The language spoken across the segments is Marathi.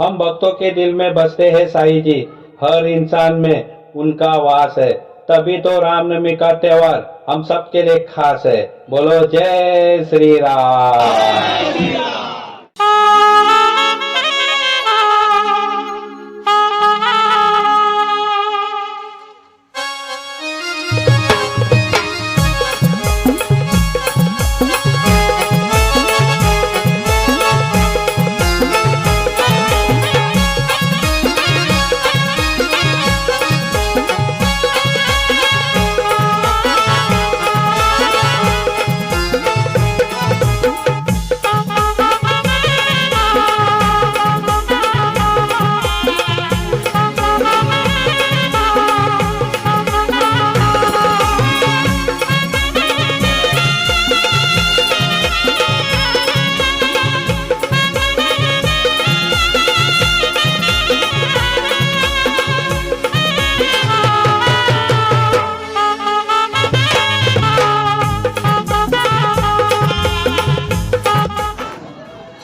हम भक्तों के दिल में बसते हैं साई जी, हर इंसान में उनका वास है। तभी तो रामनवमी का त्योहार हम सबके लिए खास है। बोलो जय श्री राम।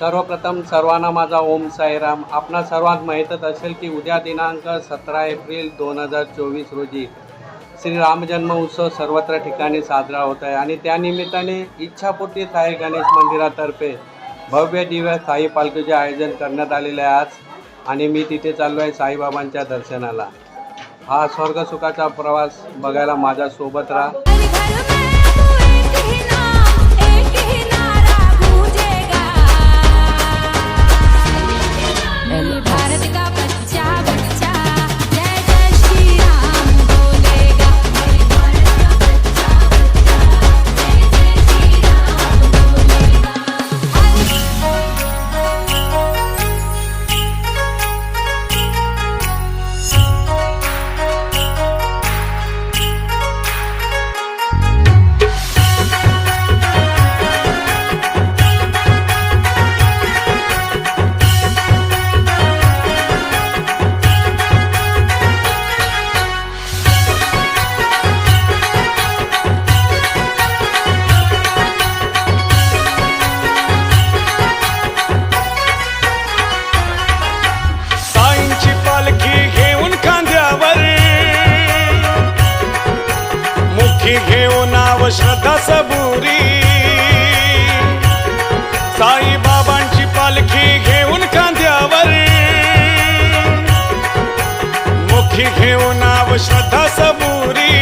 सर्वप्रथम सर्वांना माझा ओम साईराम. आपणा सर्वात माहीतच असेल की उद्या दिनांक सतरा एप्रिल दोन हजार चोवीस रोजी श्री रामजन्म उत्सव सर्वत्र ठिकाणी साजरा होत आहे आणि त्यानिमित्ताने इच्छापूर्ती साई गणेश मंदिरातर्फे भव्य दिव्य साई पालखीचे आयोजन करण्यात आलेले आहे आज आणि मी तिथे चाललो आहे साईबाबांच्या दर्शनाला. हा स्वर्गसुखाचा प्रवास बघायला माझ्यासोबत राहा. मुखी घेऊन नाव श्रद्धा सबुरी. साई बाबांची पालखी घेऊन खांद्यावर. मुखी घेऊन नाव श्रद्धा सबुरी.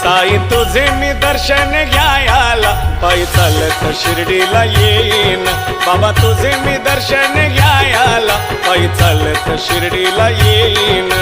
साई तुझे मी दर्शन घ्यायला पायी चालत शिर्डीला येईन. बाबा तुझे मी दर्शन घ्यायला पायी चालत शिर्डीला येईन.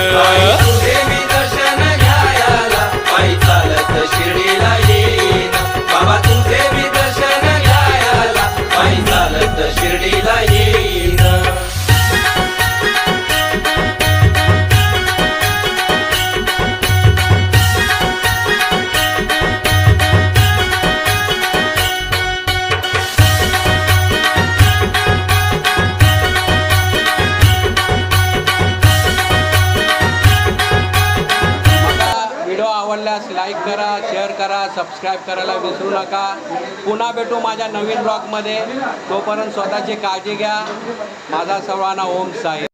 लाईक करा शेअर करा सबस्क्राईब करायला विसरू नका. पुन्हा भेटू माझ्या नवीन ब्लॉगमध्ये तोपर्यंत स्वतःची काळजी घ्या. माझा सर्वांना ओम साई.